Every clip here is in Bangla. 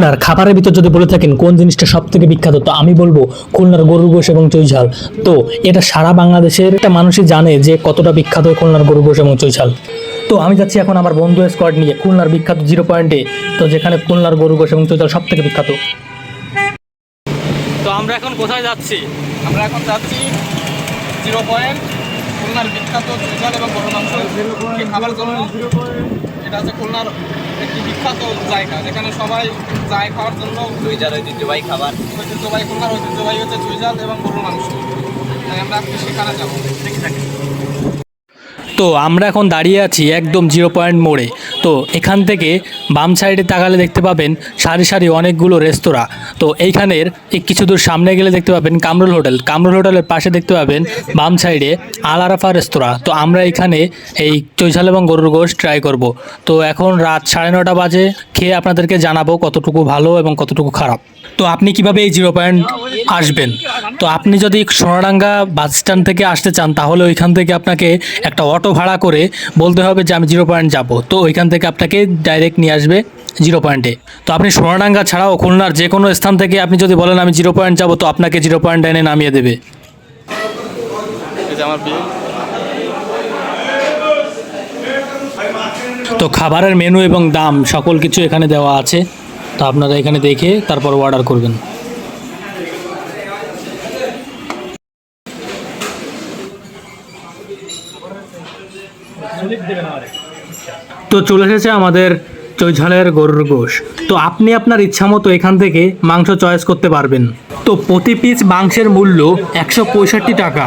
খুলনার খাবারের ভিতর যদি বলে থাকেন কোন জিনিসটা সব থেকে বিখ্যাত তো আমি বলব খুলনার গরুর গোশ এবং চৈঝাল। তো এটা সারা বাংলাদেশের একটা মানুষই জানে যে কতটা বিখ্যাত খুলনার গরুর গোশ এবং চৈঝাল। তো আমি যাচ্ছি এখন আমার বন্ধু স্কোয়াড নিয়ে খুলনার বিখ্যাত জিরো পয়েন্টে তো যেখানে খুলনার গরুর গোশ এবং চৈঝাল সব থেকে বিখ্যাত। তো আমরা এখন কোথায় যাচ্ছি? আমরা এখন যাচ্ছি জিরো পয়েন্ট খুলনার বিখ্যাত চুইঝাল এবং গরু মাংস। খাবার জন্য এটা হচ্ছে খুলনার একটি বিখ্যাত জায়গা যেখানে সবাই যায় খাওয়ার জন্য। চুইজার ঐতিহ্যবাহী খাবার। ঐতিহ্যবাহী খুলনার ঐতিহ্যবাহী হচ্ছে জুইজাল এবং গরুর মাংস। তাই আমরা আজকে সেখানে যাব। দেখি থাকি। তো আমরা এখন দাঁড়িয়ে আছি একদম জিরো পয়েন্ট মোড়ে। তো এখান থেকে বাম সাইডে তাকালে দেখতে পাবেন সারি সারি অনেকগুলো রেস্তোরাঁ। তো এইখানের এই কিছু দূর সামনে গেলে দেখতে পাবেন কামরুল হোটেল। কামরুল হোটেলের পাশে দেখতে পাবেন বাম সাইডে আল আরাফা রেস্তোরাঁ। তো আমরা এখানে এই চৈঝাল এবং গরুর গোশ ট্রাই করব। তো এখন রাত সাড়ে নটা বাজে। খেয়ে আপনাদেরকে জানাব কতটুকু ভালো এবং কতটুকু খারাপ। তো আপনি কীভাবে এই জিরো পয়েন্ট আসবেন? তো আপনি যদি সোনাডাঙ্গা বাস স্ট্যান্ড থেকে আসতে চান, তাহলে ওইখান থেকে আপনাকে একটা অটো ভাড়া করে বলতে হবে যে আমি জিরো পয়েন্ট যাব। তো ওইখান থেকে আপনাকে ডাইরেক্ট নিয়ে আসবে জিরো পয়েন্টে। তো আপনি সোনাডাঙ্গা ছাড়াও খুলনার যে কোনো স্থান থেকে আপনি যদি বলেন আমি জিরো পয়েন্ট যাব, তো আপনাকে জিরো পয়েন্ট এনে নামিয়ে দেবে। তো খাবারের মেনু এবং দাম, সকল কিছু এখানে দেওয়া আছে। তো আপনারা এখানে দেখে তারপর অর্ডার করবেন। তো চলে এসেছে আমাদের চৈঝালের গরুর গোশ। তো আপনি আপনার ইচ্ছা মতো এখান থেকে মাংস চয়েস করতে পারবেন। তো প্রতি পিস মাংসের মূল্য একশো পঁয়ষট্টি টাকা।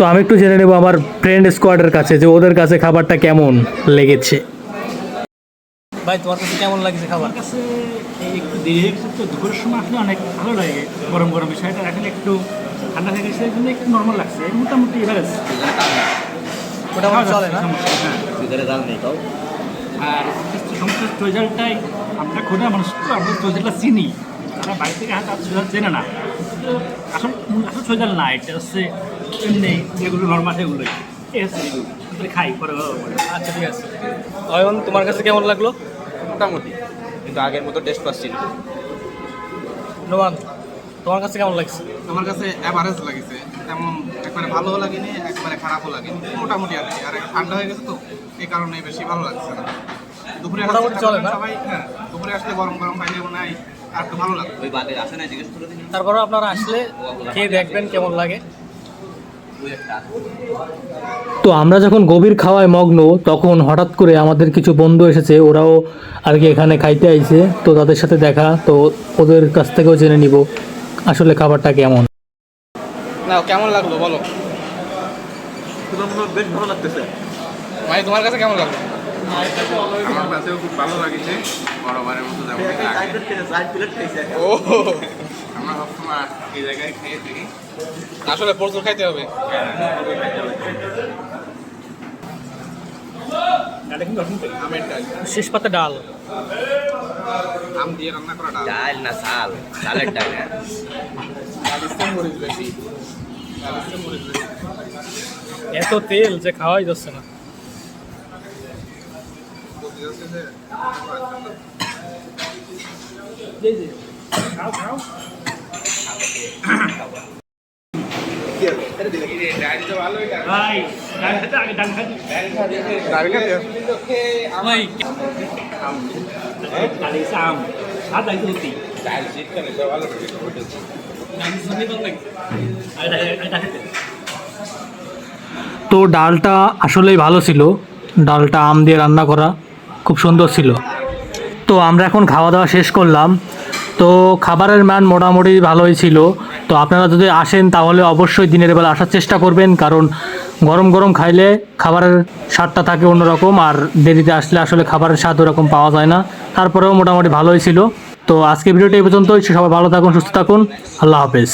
তো আমি একটু জেনে নেব আমার ফ্রেন্ড স্কোয়াডের কাছে যে ওদের কাছে খাবারটা কেমন লেগেছে। ভাই তোমার কাছে কেমন লাগছে খাবার? কাছে এই একটু দেরি হয়ে গেছে তো দুপুরের সময় আসলে অনেক ভালো লাগে গরম গরম বিষয়টা। এখন একটু ঠান্ডা হয়ে গেছে জন্য একটু নর্মাল লাগছে মোটামুটি এভারেজ মোটামুটি চলে না? আর সমস্ত ট্রেজারটাই আমরা খোঁজা মানুষ তো আমরা ট্রেজারটা চিনি। তারা বাইরে থেকে হাতে চেনে না। আসল আসল ট্রেজার না এটা হচ্ছে এমনি যেগুলো নর্মাল সেগুলোই। এগুলো। এগুলো খাই পরে আচ্ছা ঠিক আছে। অয়ন তোমার কাছে কেমন লাগল? মোটামুটি কিন্তু আগের মতো টেস্ট পাচ্ছি না। নোমান তোমার কাছে কেমন লাগছে? আমার কাছে অ্যাভারেজ লাগেছে। তেমন একবারে ভালোও লাগেনি একবারে খারাপও লাগেনি। মোটামুটি আর। আর ঠান্ডা হয়ে গেছে তো এই কারণে বেশি ভালো লাগছে না। দুপুরে আসলে চলে না? সবাই হ্যাঁ দুপুরে আসলে গরম গরম খাইলে মনে হয় আর একটু ভালো লাগবে। ওই বাদের আসে না জিজ্ঞেস করে দিন। তারপরে আপনারা আসলে খেয়ে দেখবেন কেমন লাগে। তো আমরা যখন গভীর খাওয়ায় মগ্ন তখন হঠাৎ করে আমাদের কিছু বন্ধু এসেছে ওরাও আর কি এখানে খাইতে আইছে। তো তাদের সাথে দেখা তো ওদের কাছ থেকেও জেনে নিব আসলে খাবারটা কেমন। না কেমন লাগল বলো? বেশ ভালো লাগতেছে। ভাই তোমার কাছে কেমন লাগল? আমার কাছেও খুব ভালো লাগছে। বরাবরের মতো যেমন ও। আমরা সবসময় এই জায়গায় খেয়ে থাকি। আসলে প্রচুর খাইতে হবে। শেষ পাতা ডাল। আম দিয়ে রান্না করা ডাল। ডাল না চাল? চালের ডাল হ্যাঁ। এত তেল যে খাওয়াই যাচ্ছে না বলতে যাচ্ছে যে খাও খাও ভাই ডাল খেতে আগে ডাল খাতে ডাল খেতে ভাই ডাল এসে তো ডালটা আসলেই ভালো ছিল। ডালটা আম দিয়ে রান্না করা। খুব সুন্দর ছিল। তো আমরা এখন খাওয়া দাওয়া শেষ করলাম। তো খাবারের মান মোটামুটি ভালোই ছিল। তো আপনারা যদি আসেন তাহলে অবশ্যই দিনের বেলা আসার চেষ্টা করবেন। কারণ গরম গরম খাইলে খাবারের স্বাদটা থাকে অন্যরকম আর দেরিতে আসলে আসলে খাবারের স্বাদ ওরকম পাওয়া যায় না। তারপরেও মোটামুটি ভালোই ছিল। তো আজকে ভিডিওটা এই পর্যন্তই। সবাই ভালো থাকুন, সুস্থ থাকুন। আল্লাহ হাফেজ।